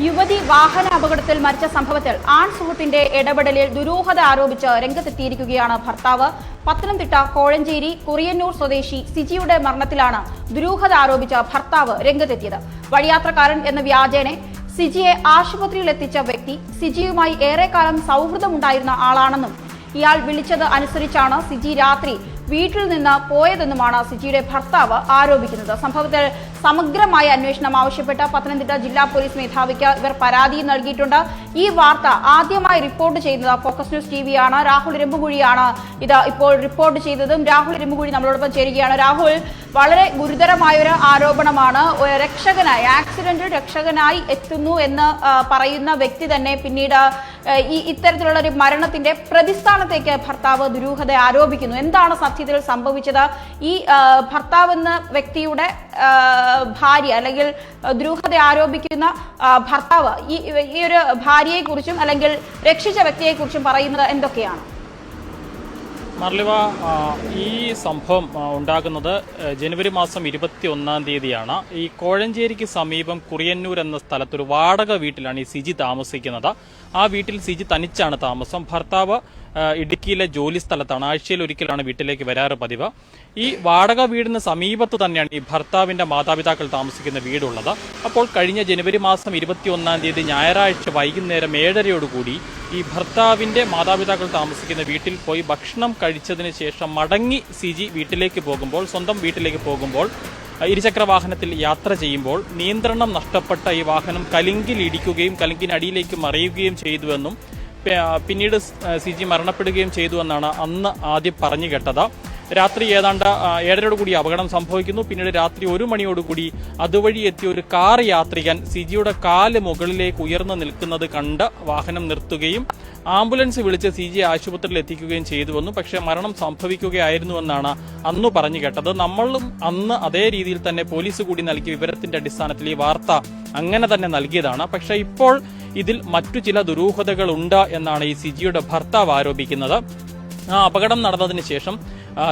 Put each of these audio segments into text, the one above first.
യുവതി വാഹന അപകടത്തിൽ മരിച്ച സംഭവത്തിൽ ആൺ സുഹൃത്തിന്റെ ഇടപെടലിൽ ദുരൂഹത ആരോപിച്ച് രംഗത്തെത്തിയിരിക്കുകയാണ് ഭർത്താവ്. പത്തനംതിട്ട കോഴഞ്ചേരി കുറിയന്നൂർ സ്വദേശി സിജിയുടെ മരണത്തിലാണ് ദുരൂഹത ആരോപിച്ച ഭർത്താവ് രംഗത്തെത്തിയത്. വഴിയാത്രക്കാരൻ എന്ന വ്യാജേനെ സിജിയെ ആശുപത്രിയിൽ എത്തിച്ച വ്യക്തി സിജിയുമായി ഏറെക്കാലം സൗഹൃദമുണ്ടായിരുന്ന ആളാണെന്നും ഇയാൾ വിളിച്ചത് അനുസരിച്ചാണ് സിജി രാത്രി വീട്ടിൽ നിന്ന് പോയതെന്നുമാണ് സിജിയുടെ ഭർത്താവ് ആരോപിക്കുന്നത്. സംഭവത്തിൽ സമഗ്രമായ അന്വേഷണം ആവശ്യപ്പെട്ട് പത്തനംതിട്ട ജില്ലാ പോലീസ് മേധാവിക്ക് ഇവർ പരാതി നൽകിയിട്ടുണ്ട്. ഈ വാർത്ത ആദ്യമായി റിപ്പോർട്ട് ചെയ്യുന്നത് ഫോക്കസ് ന്യൂസ് ടി വിയാണ് രാഹുൽ ഇരമ്പുകുഴിയാണ്. ഇത് ഇപ്പോൾ റിപ്പോർട്ട് ചെയ്തതും രാഹുൽ ഇരമ്പുകുഴി നമ്മളോടൊപ്പം ചേരുകയാണ്. രാഹുൽ വളരെ ഗുരുതരമായ ഒരു ആരോപണമാണ് രക്ഷകനായി ആക്സിഡന്റിൽ രക്ഷകനായി എത്തുന്നു എന്ന് പറയുന്ന വ്യക്തി തന്നെ പിന്നീട് ഈ ഇത്തരത്തിലുള്ള ഒരു മരണത്തിന്റെ പ്രതിസ്ഥാനത്തേക്ക് ഭർത്താവ് ദുരൂഹത ആരോപിക്കുന്നു. എന്താണ് സത്യത്തിൽ സംഭവിച്ചത്? ഈ ഭർത്താവ് എന്ന വ്യക്തിയുടെ ഭാര്യ അല്ലെങ്കിൽ ദുരൂഹത ആരോപിക്കുന്ന ഭർത്താവ് ഈ ഈ ഒരു ഭാര്യയെക്കുറിച്ചും അല്ലെങ്കിൽ രക്ഷിച്ച വ്യക്തിയെക്കുറിച്ചും പറയുന്നത് എന്തൊക്കെയാണ്? മർലിവ ഈ സംഭവം ഉണ്ടാകുന്നത് ജനുവരി മാസം ഇരുപത്തി ഒന്നാം തീയതിയാണ്. ഈ കോഴഞ്ചേരിക്ക് സമീപം കുറിയന്നൂർ എന്ന സ്ഥലത്ത് ഒരു വാടക വീട്ടിലാണ് ഈ സിജി താമസിക്കുന്നത്. ആ വീട്ടിൽ സിജി തനിച്ചാണ് താമസം. ഭർത്താവ് ഇടുക്കിയിലെ ജോലി സ്ഥലത്താണ്. ആഴ്ചയിൽ ഒരിക്കലാണ് വീട്ടിലേക്ക് വരാറ് പതിവ്. ഈ വാടക വീടിന് സമീപത്ത് തന്നെയാണ് ഈ ഭർത്താവിന്റെ മാതാപിതാക്കൾ താമസിക്കുന്ന വീടുള്ളത്. അപ്പോൾ കഴിഞ്ഞ ജനുവരി മാസം ഇരുപത്തി ഒന്നാം തീയതി ഞായറാഴ്ച വൈകുന്നേരം ഏഴരയോടുകൂടി ഈ ഭർത്താവിന്റെ മാതാപിതാക്കൾ താമസിക്കുന്ന വീട്ടിൽ പോയി ഭക്ഷണം കഴിച്ചതിന് ശേഷം മടങ്ങി സിജി വീട്ടിലേക്ക് പോകുമ്പോൾ സ്വന്തം വീട്ടിലേക്ക് പോകുമ്പോൾ ഇരുചക്ര വാഹനത്തിൽ യാത്ര ചെയ്യുമ്പോൾ നിയന്ത്രണം നഷ്ടപ്പെട്ട ഈ വാഹനം കലിങ്കിൽ ഇടിക്കുകയും കലിങ്കിനടിയിലേക്ക് മറിയുകയും ചെയ്തുവെന്നും പിന്നീട് സിജി മരണപ്പെടുകയും ചെയ്തുവെന്നാണ് അന്ന് ആദ്യം പറഞ്ഞു കേട്ടത്. രാത്രി ഏതാണ്ട് ഏഴരയോട് കൂടി അപകടം സംഭവിക്കുന്നു. പിന്നീട് രാത്രി ഒരു മണിയോടുകൂടി അതുവഴി എത്തിയ ഒരു കാർ യാത്രികൻ സിജിയുടെ കാൽ മുകളിലേക്ക് ഉയർന്നു നിൽക്കുന്നത് കണ്ട് വാഹനം നിർത്തുകയും ആംബുലൻസ് വിളിച്ച് സി ജി ആശുപത്രിയിൽ എത്തിക്കുകയും ചെയ്തുവെന്നും പക്ഷേ മരണം സംഭവിക്കുകയായിരുന്നുവെന്നാണ് അന്ന് പറഞ്ഞു കേട്ടത്. നമ്മളും അന്ന് അതേ രീതിയിൽ തന്നെ പോലീസ് കൂടി നൽകിയ വിവരത്തിന്റെ അടിസ്ഥാനത്തിൽ ഈ വാർത്ത അങ്ങനെ തന്നെ നൽകിയതാണ്. പക്ഷെ ഇപ്പോൾ ഇതിൽ മറ്റു ചില ദുരൂഹതകളുണ്ട് എന്നാണ് ഈ സിജിയുടെ ഭർത്താവ് ആരോപിക്കുന്നത്. ആ അപകടം നടന്നതിന് ശേഷം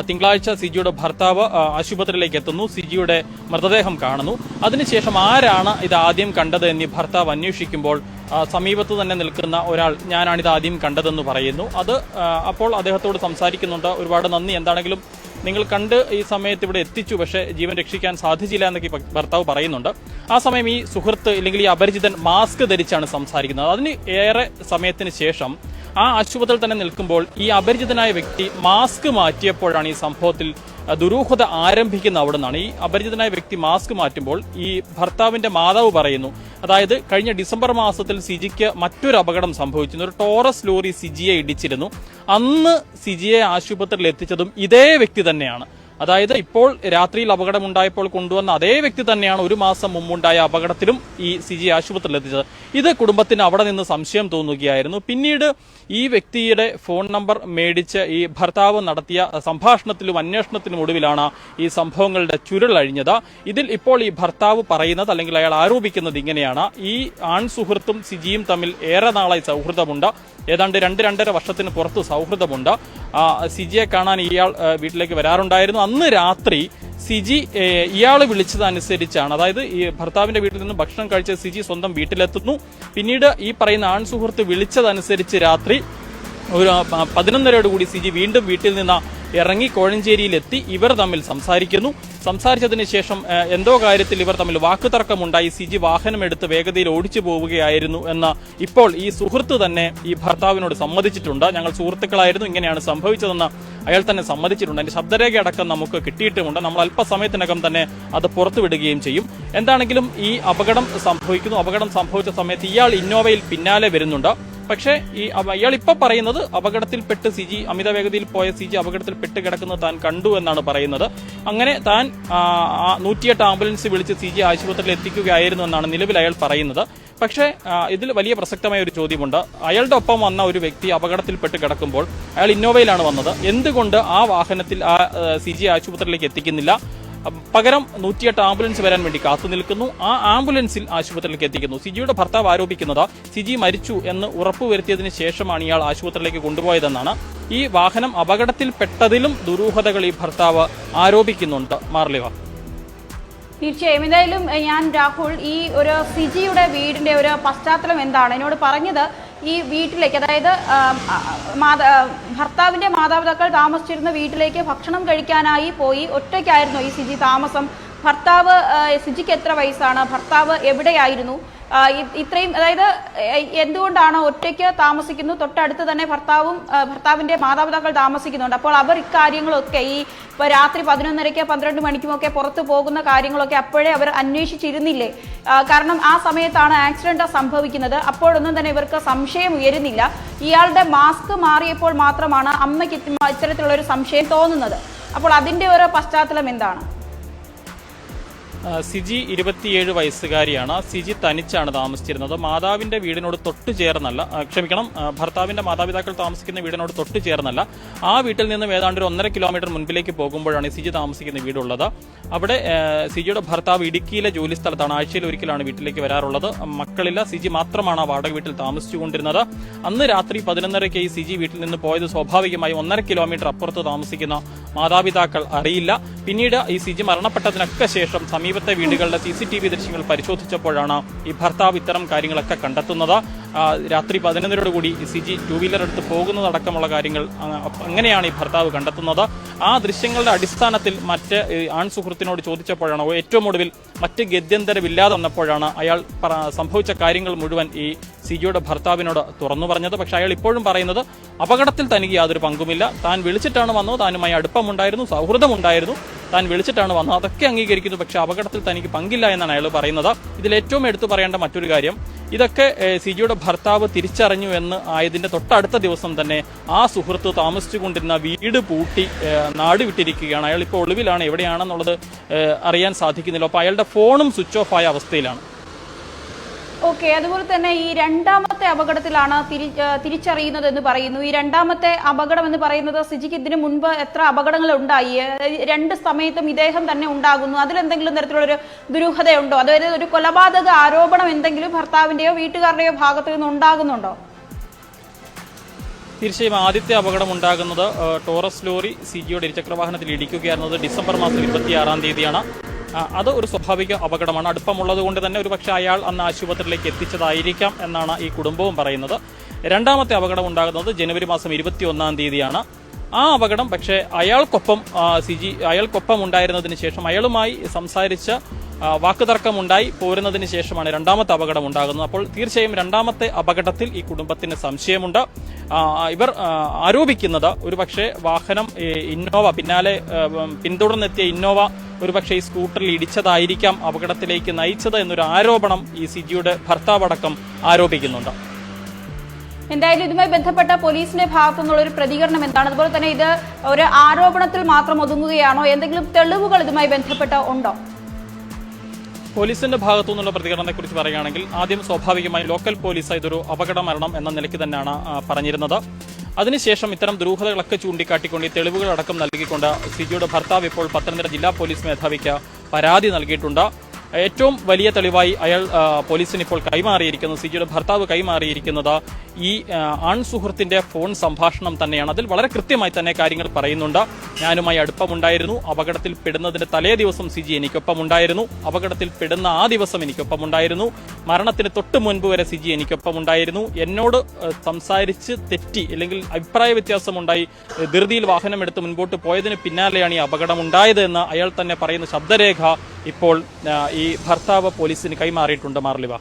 തിങ്കളാഴ്ച സിജിയുടെ ഭർത്താവ് ആശുപത്രിയിലേക്ക് എത്തുന്നു. സിജിയുടെ മൃതദേഹം കാണുന്നു. അതിനുശേഷം ആരാണ് ഇത് ആദ്യം കണ്ടത് എന്നീ ഭർത്താവ് അന്വേഷിക്കുമ്പോൾ സമീപത്ത് തന്നെ നിൽക്കുന്ന ഒരാൾ ഞാനാണിത് ആദ്യം കണ്ടതെന്ന് പറയുന്നു. അത് അപ്പോൾ അദ്ദേഹത്തോട് സംസാരിക്കുന്നുണ്ട്. ഒരുപാട് നന്ദി. എന്താണെങ്കിലും നിങ്ങൾ കണ്ട് ഈ സമയത്ത് ഇവിടെ എത്തിച്ചു പക്ഷേ ജീവൻ രക്ഷിക്കാൻ സാധിച്ചില്ല എന്നൊക്കെ ഭർത്താവ് പറയുന്നുണ്ട്. ആ സമയം ഈ സുഹൃത്ത് ഇല്ലെങ്കിൽ ഈ അപരിചിതൻ മാസ്ക് ധരിച്ചാണ് സംസാരിക്കുന്നത്. അതിന് ഏറെ സമയത്തിന് ശേഷം ആ ആശുപത്രിയിൽ തന്നെ നിൽക്കുമ്പോൾ ഈ അപരിചിതനായ വ്യക്തി മാസ്ക് മാറ്റിയപ്പോഴാണ് ഈ സംഭവത്തിൽ ദുരൂഹത ആരംഭിക്കുന്ന അവിടെ നിന്നാണ് ഈ അപരിചിതനായ വ്യക്തി മാസ്ക് മാറ്റുമ്പോൾ ഈ ഭർത്താവിന്റെ മാതാവ് പറയുന്നു അതായത് കഴിഞ്ഞ ഡിസംബർ മാസത്തിൽ സിജിക്ക് മറ്റൊരു അപകടം സംഭവിച്ചിരുന്നു. ഒരു ടോറസ് ലോറി സിജിയെ ഇടിച്ചിരുന്നു. അന്ന് സിജിയെ ആശുപത്രിയിൽ എത്തിച്ചതും ഇതേ വ്യക്തി തന്നെയാണ്. അതായത് ഇപ്പോൾ രാത്രിയിൽ അപകടമുണ്ടായപ്പോൾ കൊണ്ടുവന്ന അതേ വ്യക്തി തന്നെയാണ് ഒരു മാസം മുമ്പുണ്ടായ അപകടത്തിലും ഈ സി ജി ആശുപത്രിയിൽ എത്തിച്ചത്. ഇത് കുടുംബത്തിന് അവിടെ നിന്ന് സംശയം തോന്നുകയായിരുന്നു. പിന്നീട് ഈ വ്യക്തിയുടെ ഫോൺ നമ്പർ മേടിച്ച് ഈ ഭർത്താവ് നടത്തിയ സംഭാഷണത്തിലും അന്വേഷണത്തിനും ഒടുവിലാണ് ഈ സംഭവങ്ങളുടെ ചുരുളഴിഞ്ഞത് ഇതിൽ ഇപ്പോൾ ഈ ഭർത്താവ് പറയുന്നത് അല്ലെങ്കിൽ അയാൾ ആരോപിക്കുന്നത് ഇങ്ങനെയാണ്. ഈ ആൺ സുഹൃത്തും സിജിയും തമ്മിൽ ഏറെ നാളായി സൗഹൃദമുണ്ട്. ഏതാണ്ട് രണ്ട് രണ്ടര വർഷത്തിന് പുറത്ത് സൗഹൃദമുണ്ട്. സിജിയെ കാണാൻ ഇയാൾ വീട്ടിലേക്ക് വരാറുണ്ടായിരുന്നു. അന്ന് രാത്രി സിജി ഇയാൾ വിളിച്ചതനുസരിച്ചാണ്. അതായത് ഈ ഭർത്താവിന്റെ വീട്ടിൽ നിന്ന് ഭക്ഷണം കഴിച്ച സിജി സ്വന്തം വീട്ടിലെത്തുന്നു. പിന്നീട് ഈ പറയുന്ന ആൺ സുഹൃത്ത് വിളിച്ചതനുസരിച്ച് രാത്രി ഒരു പ- പതിനൊന്നരയോട് കൂടി സിജി വീണ്ടും വീട്ടിൽ നിന്ന് ഇറങ്ങി കോഴഞ്ചേരിയിലെത്തി. ഇവർ തമ്മിൽ സംസാരിക്കുന്നു. സംസാരിച്ചതിന് ശേഷം എന്തോ കാര്യത്തിൽ ഇവർ തമ്മിൽ വാക്കുതർക്കമുണ്ടായി. സി സിജി വാഹനമെടുത്ത് വേഗതയിൽ ഓടിച്ചു പോവുകയായിരുന്നു എന്ന് ഇപ്പോൾ ഈ സുഹൃത്ത് തന്നെ ഈ ഭർത്താവിനോട് സമ്മതിച്ചിട്ടുണ്ട്. ഞങ്ങൾ സുഹൃത്തുക്കളായിരുന്നു. ഇങ്ങനെയാണ് സംഭവിച്ചതെന്ന് അയാൾ തന്നെ സമ്മതിച്ചിട്ടുണ്ട്. അതിന്റെ ശബ്ദരേഖ അടക്കം നമുക്ക് കിട്ടിയിട്ടുമുണ്ട്. നമ്മൾ അല്പസമയത്തിനകം തന്നെ അത് പുറത്തുവിടുകയും ചെയ്യും. എന്താണെങ്കിലും ഈ അപകടം സംഭവിക്കുന്നു. അപകടം സംഭവിച്ച സമയത്ത് ഇയാൾ ഇന്നോവയിൽ പിന്നാലെ വരുന്നുണ്ട്. പക്ഷേ ഈ ഇയാൾ ഇപ്പൊ പറയുന്നത് അപകടത്തിൽപ്പെട്ട് സിജി അമിത വേഗതയിൽ പോയ സിജി അപകടത്തിൽപ്പെട്ട് കിടക്കുന്നത് താൻ കണ്ടു എന്നാണ് പറയുന്നത്. അങ്ങനെ താൻ നൂറ്റിയെട്ട് ആംബുലൻസ് വിളിച്ച് സിജി ആശുപത്രിയിൽ എത്തിക്കുകയായിരുന്നു എന്നാണ് നിലവിൽ അയാൾ പറയുന്നത്. പക്ഷേ ഇതിൽ വലിയ പ്രസക്തമായ ഒരു ചോദ്യമുണ്ട്. അയാളുടെ ഒപ്പം വന്ന ഒരു വ്യക്തി അപകടത്തിൽപ്പെട്ട് കിടക്കുമ്പോൾ അയാൾ ഇന്നോവയിലാണ് വന്നത്. എന്തുകൊണ്ട് ആ വാഹനത്തിൽ ആ സി ജി ആശുപത്രിയിലേക്ക് എത്തിക്കുന്നില്ല? പകരം നൂറ്റിയെട്ട് ആംബുലൻസ് വരാൻ വേണ്ടി കാത്തു നിൽക്കുന്നു. ആ ആംബുലൻസിൽ ആശുപത്രിയിലേക്ക് എത്തിക്കുന്നു. സിജിയുടെ ഭർത്താവ് ആരോപിക്കുന്നത് സിജി മരിച്ചു എന്ന് ഉറപ്പുവരുത്തിയതിന് ശേഷമാണ് ഇയാൾ ആശുപത്രിയിലേക്ക് കൊണ്ടുപോയതെന്നാണ്. ഈ വാഹനം അപകടത്തിൽപ്പെട്ടതിലും ദുരൂഹതകൾ ഈ ഭർത്താവ് ആരോപിക്കുന്നുണ്ട്. മാർലിവ. തീർച്ചയായും. എന്തായാലും ഞാൻ രാഹുൽ ഈ ഒരു സിജിയുടെ വീടിന്റെ ഒരു പശ്ചാത്തലം എന്താണ്? എന്നോട് പറഞ്ഞത് ഈ വീട്ടിലേക്ക് അതായത് മാതാ ഭർത്താവിന്റെ മാതാപിതാക്കൾ താമസിച്ചിരുന്ന വീട്ടിലേക്ക് ഭക്ഷണം കഴിക്കാനായി പോയി. ഒറ്റയ്ക്കായിരുന്നു ഈ സിജി താമസം. ഭർത്താവ് സിജിക്ക് എത്ര വയസ്സാണ്? ഭർത്താവ് എവിടെയായിരുന്നു? ഇത്രയും അതായത് എന്തുകൊണ്ടാണ് ഒറ്റയ്ക്ക് താമസിക്കുന്നു? തൊട്ടടുത്ത് തന്നെ ഭർത്താവും ഭർത്താവിന്റെ മാതാപിതാക്കൾ താമസിക്കുന്നുണ്ട്. അപ്പോൾ അവർ ഇക്കാര്യങ്ങളൊക്കെ ഈ ഇപ്പൊ രാത്രി പതിനൊന്നരയ്ക്ക് പന്ത്രണ്ട് മണിക്കുമൊക്കെ പുറത്തു പോകുന്ന കാര്യങ്ങളൊക്കെ അപ്പോഴേ അവർ അന്വേഷിച്ചിരുന്നില്ലേ? കാരണം ആ സമയത്താണ് ആക്സിഡന്റ് സംഭവിക്കുന്നത്. അപ്പോഴൊന്നും തന്നെ ഇവർക്ക് സംശയം ഉയരുന്നില്ല. ഇയാളുടെ മാസ്ക് മാറിയപ്പോൾ മാത്രമാണ് അമ്മയ്ക്ക് ഇത്ത- ഇത്തരത്തിലുള്ള ഒരു സംശയം തോന്നുന്നത്. അപ്പോൾ അതിന്റെ ഒരു പശ്ചാത്തലം എന്താണ്? സിജി ഇരുപത്തിയേഴ് വയസ്സുകാരിയാണ്. സിജി തനിച്ചാണ് താമസിച്ചിരുന്നത്. മാതാവിന്റെ വീടിനോട് തൊട്ടു ചേർന്നല്ല. ക്ഷമിക്കണം. ഭർത്താവിന്റെ മാതാപിതാക്കൾ താമസിക്കുന്ന വീടിനോട് തൊട്ടു ചേർന്നല്ല. ആ വീട്ടിൽ നിന്നും ഏതാണ്ട് ഒരു ഒന്നര കിലോമീറ്റർ മുൻപിലേക്ക് പോകുമ്പോഴാണ് സിജി താമസിക്കുന്ന വീടുള്ളത്. അവിടെ സിജിയുടെ ഭർത്താവ് ഇടുക്കിയിലെ ജോലി സ്ഥലത്താണ്. ആഴ്ചയിൽ ഒരിക്കലാണ് വീട്ടിലേക്ക് വരാറുള്ളത്. മക്കളില്ല. സിജി മാത്രമാണ് ആ വാടക വീട്ടിൽ താമസിച്ചുകൊണ്ടിരുന്നത്. അന്ന് രാത്രി പതിനൊന്നരയ്ക്ക് ഈ സിജി വീട്ടിൽ നിന്ന് പോയത് സ്വാഭാവികമായി ഒന്നര കിലോമീറ്റർ അപ്പുറത്ത് താമസിക്കുന്ന മാതാപിതാക്കൾ അറിയില്ല. പിന്നീട് ഈ സിജി മരണപ്പെട്ടതിനൊക്കെ ശേഷം സമീപത്തെ വീടുകളുടെ സി സി ടി വി ദൃശ്യങ്ങൾ പരിശോധിച്ചപ്പോഴാണ് ഈ ഭർത്താവ് ഇത്തരം കാര്യങ്ങളൊക്കെ കണ്ടെത്തുന്നത്. രാത്രി പതിനൊന്നരോടുകൂടി സിജി ടൂ വീലർ എടുത്ത് പോകുന്നതടക്കമുള്ള കാര്യങ്ങൾ അങ്ങനെയാണ് ഈ ഭർത്താവ് കണ്ടെത്തുന്നത്. ആ ദൃശ്യങ്ങളുടെ അടിസ്ഥാനത്തിൽ മറ്റ് ആൺ സുഹൃത്തിനോട് ചോദിച്ചപ്പോഴാണ് ഏറ്റവും ഒടുവിൽ മറ്റ് ഗത്യന്തരമില്ലാതെ വന്നപ്പോഴാണ് അയാൾ സംഭവിച്ച കാര്യങ്ങൾ മുഴുവൻ ഈ സിജിയുടെ ഭർത്താവിനോട് തുറന്നു പറഞ്ഞത്. പക്ഷെ അയാൾ ഇപ്പോഴും പറയുന്നത് അപകടത്തിൽ തനിക്ക് യാതൊരു പങ്കുമില്ല. താൻ വിളിച്ചിട്ടാണ് വന്നത്. താനുമായി അടുപ്പമുണ്ടായിരുന്നു സൗഹൃദമുണ്ടായിരുന്നു. താൻ വിളിച്ചിട്ടാണ് വന്നത്. അതൊക്കെ അംഗീകരിക്കുന്നു. പക്ഷെ അപകടത്തിൽ തനിക്ക് പങ്കില്ല എന്നാണ് അയാൾ പറയുന്നത്. ഇതിൽ ഏറ്റവും എടുത്തു പറയേണ്ട മറ്റൊരു കാര്യം ഇതൊക്കെ സിജിയുടെ ഭർത്താവ് തിരിച്ചറിഞ്ഞു എന്ന് ആയതിന്റെ തൊട്ടടുത്ത ദിവസം തന്നെ ആ സുഹൃത്ത് താമസിച്ചുകൊണ്ടിരുന്ന വീട് പൂട്ടി നാട് വിട്ടിരിക്കുകയാണ്. അയാൾ ഇപ്പോൾ ഒളിവിലാണ്. എവിടെയാണെന്നുള്ളത് അറിയാൻ സാധിക്കുന്നില്ല. അപ്പോൾ അയാളുടെ ഫോണും സ്വിച്ച് ഓഫ് ആയ അവസ്ഥയിലാണ്. ഓക്കെ അതുപോലെ തന്നെ ഈ രണ്ടാമത്തെ അപകടത്തിലാണ് തിരിച്ചറിയുന്നത് എന്ന് പറയുന്നു. ഈ രണ്ടാമത്തെ അപകടം എന്ന് പറയുന്നത് സിജിക്ക് ഇതിനു മുൻപ് എത്ര അപകടങ്ങൾ ഉണ്ടായി? രണ്ട് സമയത്തും ഇദ്ദേഹം തന്നെ ഉണ്ടാകുന്നു. അതിലെന്തെങ്കിലും തരത്തിലുള്ളൊരു ദുരൂഹതയുണ്ടോ? അതായത് ഒരു കൊലപാതക ആരോപണം എന്തെങ്കിലും ഭർത്താവിന്റെയോ വീട്ടുകാരുടെയോ ഭാഗത്തു നിന്ന് ഉണ്ടാകുന്നുണ്ടോ? തീർച്ചയായും ആദ്യത്തെ അപകടം ഉണ്ടാകുന്നത് ടോറസ് ലോറി സിജിയുടെ ഇരുചക്രവാഹനത്തിൽ ഇടിക്കുകയായിരുന്നത് ഡിസംബർ മാസം ഇരുപത്തിയാറാം തീയതിയാണ്. അത് ഒരു സ്വാഭാവിക അപകടമാണ്. അടുപ്പമുള്ളത് കൊണ്ട് തന്നെ ഒരു പക്ഷേ അയാൾ അന്ന് ആശുപത്രിയിലേക്ക് എത്തിച്ചതായിരിക്കാം എന്നാണ് ഈ കുടുംബവും പറയുന്നത്. രണ്ടാമത്തെ അപകടം ഉണ്ടാകുന്നത് ജനുവരി മാസം ഇരുപത്തിയൊന്നാം തീയതിയാണ്. ആ അപകടം പക്ഷേ അയാൾക്കൊപ്പം സി ജി അയാൾക്കൊപ്പം ഉണ്ടായിരുന്നതിന് ശേഷം അയാളുമായി സംസാരിച്ച വാക്കുതർക്കം ഉണ്ടായി പോരുന്നതിന് ശേഷമാണ് രണ്ടാമത്തെ അപകടം ഉണ്ടാകുന്നത്. അപ്പോൾ തീർച്ചയായും രണ്ടാമത്തെ അപകടത്തിൽ ഈ കുടുംബത്തിന് സംശയമുണ്ട്. ഇവർ ആരോപിക്കുന്നത് ഒരുപക്ഷെ വാഹനം ഇന്നോവ പിന്നാലെ പിന്തുടർന്നെത്തിയ ഇന്നോവ ഒരുപക്ഷെ ഈ സ്കൂട്ടറിൽ ഇടിച്ചതായിരിക്കാം അപകടത്തിലേക്ക് നയിച്ചത് എന്നൊരു ആരോപണം ഈ സിജിയുടെ ഭർത്താവടക്കം ആരോപിക്കുന്നുണ്ട്. എന്തായാലും ഇതുമായി ബന്ധപ്പെട്ട പോലീസിന്റെ ഭാഗത്തു നിന്നുള്ള ഒരു പ്രതികരണം എന്താണ്? അതുപോലെ തന്നെ ഇത് ഒരു ആരോപണത്തിൽ മാത്രം ഒതുങ്ങുകയാണോ? എന്തെങ്കിലും തെളിവുകൾ ഇതുമായി ബന്ധപ്പെട്ട ഉണ്ടോ? പോലീസിന്റെ ഭാഗത്തു നിന്നുള്ള പ്രതികരണത്തെ കുറിച്ച് പറയുകയാണെങ്കിൽ ആദ്യം സ്വാഭാവികമായി ലോക്കൽ പോലീസ് ഇതൊരു അപകട മരണം എന്ന നിലയ്ക്ക് തന്നെയാണ് പറഞ്ഞിരുന്നത്. അതിനുശേഷം ഇത്തരം ദുരൂഹതകളൊക്കെ ചൂണ്ടിക്കാട്ടിക്കൊണ്ട് ഈ തെളിവുകളടക്കം നൽകിക്കൊണ്ട് സിജിയുടെ ഭർത്താവ് ഇപ്പോൾ പത്തനംതിട്ട ജില്ലാ പോലീസ് മേധാവിക്ക് പരാതി നൽകിയിട്ടുണ്ട്. ഏറ്റവും വലിയ തെളിവായി അയാൾ പോലീസിന് ഇപ്പോൾ കൈമാറിയിരിക്കുന്നത് സിജിയുടെ ഭർത്താവ് കൈമാറിയിരിക്കുന്നത് ഈ അൺസുഹൃത്തിന്റെ ഫോൺ സംഭാഷണം തന്നെയാണ്. അതിൽ വളരെ കൃത്യമായി തന്നെ കാര്യങ്ങൾ പറയുന്നുണ്ട്. ഞാനുമായി അടുപ്പമുണ്ടായിരുന്നു. അപകടത്തിൽ പെടുന്നതിന്റെ തലേ ദിവസം സിജി എനിക്കൊപ്പമുണ്ടായിരുന്നു. അപകടത്തിൽ പെടുന്ന ആ ദിവസം എനിക്കൊപ്പമുണ്ടായിരുന്നു. മരണത്തിന് തൊട്ട് മുൻപ് വരെ സിജി എനിക്കൊപ്പമുണ്ടായിരുന്നു. എന്നോട് സംസാരിച്ച് തെറ്റി അല്ലെങ്കിൽ അഭിപ്രായ വ്യത്യാസമുണ്ടായി ധൃതിയിൽ വാഹനമെടുത്ത് മുൻപോട്ട് പോയതിന് പിന്നാലെയാണ് ഈ അപകടം ഉണ്ടായത് എന്ന് അയാൾ തന്നെ പറയുന്ന ശബ്ദരേഖ ഇപ്പോൾ ഈ ഭർത്താവ് പോലീസിന് കൈമാറിയിട്ടുണ്ട് മാർലിവ.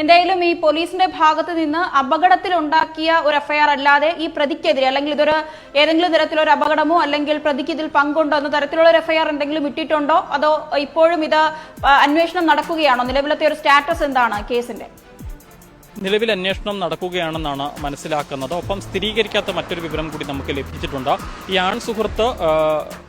എന്തായാലും ഈ പോലീസിന്റെ ഭാഗത്ത് നിന്ന് അപകടത്തിൽ ഉണ്ടാക്കിയ ഒരു എഫ്ഐആർ അല്ലാതെ ഈ പ്രതിക്കെതിരെ അല്ലെങ്കിൽ ഇതൊരു ഏതെങ്കിലും തരത്തിലൊരു അപകടമോ അല്ലെങ്കിൽ പ്രതിക്ക് ഇതിൽ പങ്കുണ്ടോ എന്ന തരത്തിലുള്ള ഒരു എഫ്ഐആർ എന്തെങ്കിലും ഇട്ടിട്ടുണ്ടോ? അതോ ഇപ്പോഴും ഇത് അന്വേഷണം നടക്കുകയാണോ? നിലവിലത്തെ ഒരു സ്റ്റാറ്റസ് എന്താണ് കേസിന്റെ? നിലവിൽ അന്വേഷണം നടക്കുകയാണെന്നാണ് മനസ്സിലാക്കുന്നത്. ഒപ്പം സ്ഥിരീകരിക്കാത്ത മറ്റൊരു വിവരം കൂടി നമുക്ക് ലഭിച്ചിട്ടുണ്ട്. ഈ ആൺ സുഹൃത്ത്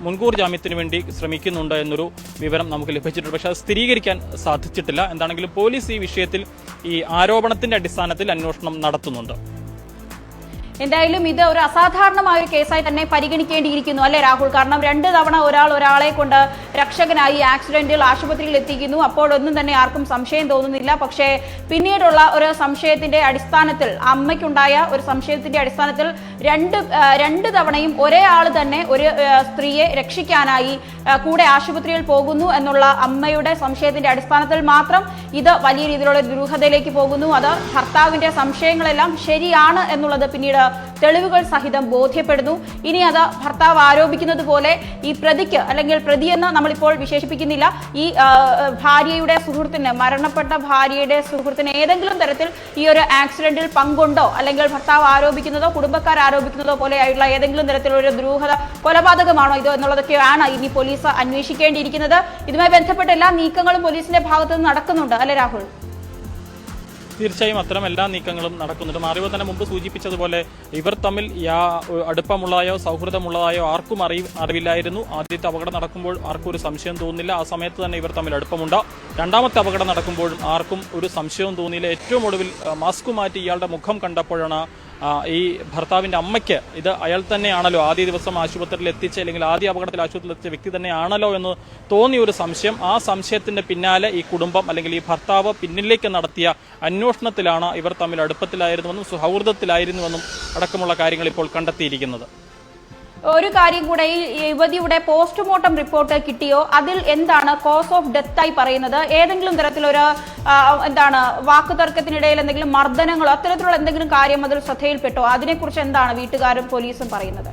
മുൻകൂർ ജാമ്യത്തിന് വേണ്ടി ശ്രമിക്കുന്നുണ്ട് എന്നൊരു വിവരം നമുക്ക് ലഭിച്ചിട്ടുണ്ട്. പക്ഷേ അത് സ്ഥിരീകരിക്കാൻ സാധിച്ചിട്ടില്ല. എന്താണെങ്കിലും പോലീസ് ഈ വിഷയത്തിൽ ഈ ആരോപണത്തിന്റെ അടിസ്ഥാനത്തിൽ അന്വേഷണം നടത്തുന്നുണ്ട്. എന്തായാലും ഇത് ഒരു അസാധാരണമായ ഒരു കേസായി തന്നെ പരിഗണിക്കേണ്ടിയിരിക്കുന്നു അല്ലെ രാഹുൽ? കാരണം രണ്ട് തവണ ഒരാൾ ഒരാളെ കൊണ്ട് രക്ഷകനായി ആക്സിഡന്റിൽ ആശുപത്രിയിൽ എത്തിക്കുന്നു. അപ്പോഴൊന്നും തന്നെ ആർക്കും സംശയം തോന്നുന്നില്ല. പക്ഷേ പിന്നീടുള്ള ഒരു സംശയത്തിന്റെ അടിസ്ഥാനത്തിൽ അമ്മയ്ക്കുണ്ടായ ഒരു സംശയത്തിന്റെ അടിസ്ഥാനത്തിൽ രണ്ട് രണ്ട് തവണയും ഒരേ ആൾ തന്നെ ഒരു സ്ത്രീയെ രക്ഷിക്കാനായി കൂടെ ആശുപത്രിയിൽ പോകുന്നു എന്നുള്ള അമ്മയുടെ സംശയത്തിന്റെ അടിസ്ഥാനത്തിൽ മാത്രം ഇത് വലിയ രീതിയിലുള്ള ദുരൂഹതയിലേക്ക് പോകുന്നു. അത് ഭർത്താവിന്റെ സംശയങ്ങളെല്ലാം ശരിയാണ് എന്നുള്ളത് പിന്നീട് തെളിവുകൾ സഹിതം ബോധ്യപ്പെടുന്നു. ഇനി അത് ഭർത്താവ് ആരോപിക്കുന്നത് പോലെ ഈ പ്രതിക്ക് അല്ലെങ്കിൽ പ്രതിയെന്ന് നമ്മളിപ്പോൾ വിശേഷിപ്പിക്കുന്നില്ല. ഈ ഭാര്യയുടെ സുഹൃത്തിന് മരണപ്പെട്ട ഭാര്യയുടെ സുഹൃത്തിന് ഏതെങ്കിലും തരത്തിൽ ഈ ഒരു ആക്സിഡന്റിൽ പങ്കുണ്ടോ? അല്ലെങ്കിൽ ഭർത്താവ് ആരോപിക്കുന്നതോ കുടുംബക്കാർ ആരോപിക്കുന്നതോ പോലെയായുള്ള ഏതെങ്കിലും തരത്തിലുള്ള ഒരു ദുരൂഹത കൊലപാതകമാണോ ഇതോ എന്നുള്ളതൊക്കെയാണ് ഇനി പോലീസ് അന്വേഷിക്കേണ്ടിയിരിക്കുന്നത്. ഇതുമായി ബന്ധപ്പെട്ട എല്ലാ നീക്കങ്ങളും പോലീസിന്റെ ഭാഗത്ത് നിന്ന് നടക്കുന്നുണ്ട്. അല്ലെ രാഹുൽ? തീർച്ചയായും അത്തരം എല്ലാ നീക്കങ്ങളും നടക്കുന്നുണ്ട്. മാറിയോ തന്നെ മുമ്പ് സൂചിപ്പിച്ചതുപോലെ ഇവർ തമ്മിൽ യാ അടുപ്പമുള്ളതായോ സൗഹൃദമുള്ളതായോ ആർക്കും അറി അറിവില്ലായിരുന്നു. ആദ്യത്തെ അപകടം നടക്കുമ്പോൾ ആർക്കും ഒരു സംശയം തോന്നുന്നില്ല. ആ സമയത്ത് തന്നെ ഇവർ തമ്മിൽ അടുപ്പമുണ്ട്. രണ്ടാമത്തെ അപകടം നടക്കുമ്പോഴും ആർക്കും ഒരു സംശയവും തോന്നിയില്ല. ഏറ്റവും ഒടുവിൽ മാസ്ക് മാറ്റി ഇയാളുടെ മുഖം കണ്ടപ്പോഴാണ് ഈ ഭർത്താവിന്റെ അമ്മയ്ക്ക് ഇത് അയാൾ തന്നെയാണല്ലോ ആദ്യ ദിവസം ആശുപത്രിയിൽ എത്തിച്ച അല്ലെങ്കിൽ ആദ്യ അപകടത്തിൽ ആശുപത്രിയിൽ എത്തിച്ച വ്യക്തി തന്നെയാണല്ലോ എന്ന് തോന്നിയ ഒരു സംശയം. ആ സംശയത്തിന്റെ പിന്നാലെ ഈ കുടുംബം അല്ലെങ്കിൽ ഈ ഭർത്താവ് പിന്നിലേക്ക് നടത്തിയ അന്വേഷണത്തിലാണ് ഇവർ തമ്മിൽ അടുപ്പത്തിലായിരുന്നുവെന്നും സൗഹൃദത്തിലായിരുന്നുവെന്നും അടക്കമുള്ള കാര്യങ്ങൾ ഇപ്പോൾ കണ്ടെത്തിയിരിക്കുന്നത്. ഒരു കാര്യം കൂടെ ഈ യുവതിയുടെ പോസ്റ്റ്മോർട്ടം റിപ്പോർട്ട് കിട്ടിയോ? അതിൽ എന്താണ് കോസ് ഓഫ് ഡെത്ത് ആയി പറയുന്നത്? ഏതെങ്കിലും തരത്തിലൊരു എന്താണ് വാക്കുതർക്കത്തിനിടയിൽ എന്തെങ്കിലും മർദ്ദനങ്ങളോ അത്തരത്തിലുള്ള എന്തെങ്കിലും കാര്യം അതിൽ ശ്രദ്ധയിൽപ്പെട്ടോ? അതിനെക്കുറിച്ച് എന്താണ് വീട്ടുകാരും പോലീസും പറയുന്നത്?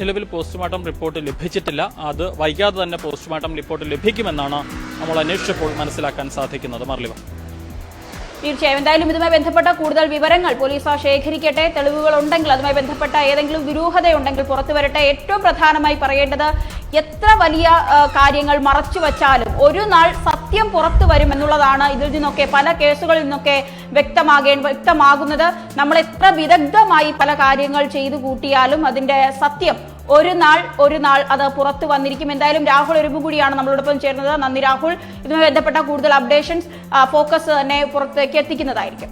നിലവിൽ പോസ്റ്റ്മോർട്ടം റിപ്പോർട്ട് ലഭിച്ചിട്ടില്ല. അത് വൈകാതെ തന്നെ പോസ്റ്റ്മോർട്ടം റിപ്പോർട്ട് ലഭിക്കുമെന്നാണ് നമ്മൾ അന്വേഷിച്ചപ്പോൾ മനസ്സിലാക്കാൻ സാധിക്കുന്നത്. മർലിവ. തീർച്ചയായും. എന്തായാലും ഇതുമായി ബന്ധപ്പെട്ട കൂടുതൽ വിവരങ്ങൾ പോലീസ് ശേഖരിക്കട്ടെ. തെളിവുകൾ ഉണ്ടെങ്കിൽ അതുമായി ബന്ധപ്പെട്ട ഏതെങ്കിലും ദുരൂഹതയുണ്ടെങ്കിൽ പുറത്തു വരട്ടെ. ഏറ്റവും പ്രധാനമായി പറയേണ്ടത് എത്ര വലിയ കാര്യങ്ങൾ മറച്ചു വച്ചാലും ഒരു നാൾ സത്യം പുറത്തു വരും എന്നുള്ളതാണ് ഇതിൽ നിന്നൊക്കെ പല കേസുകളിൽ നിന്നൊക്കെ വ്യക്തമാകേ വ്യക്തമാകുന്നത്. നമ്മൾ എത്ര വിദഗ്ധമായി പല കാര്യങ്ങൾ ചെയ്തു കൂട്ടിയാലും അതിന്റെ സത്യം ഒരു നാൾ ഒരു നാൾ അത് പുറത്തു വന്നിരിക്കും. എന്തായാലും രാഹുൽ എരുമ്പുകൂടിയാണ് നമ്മളോടൊപ്പം ചേർന്നത് നന്ദി രാഹുൽ. ഇതുമായി ബന്ധപ്പെട്ട കൂടുതൽ അപ്ഡേഷൻസ് ഫോക്കസ് തന്നെ പുറത്തേക്ക് എത്തിക്കുന്നതായിരിക്കും.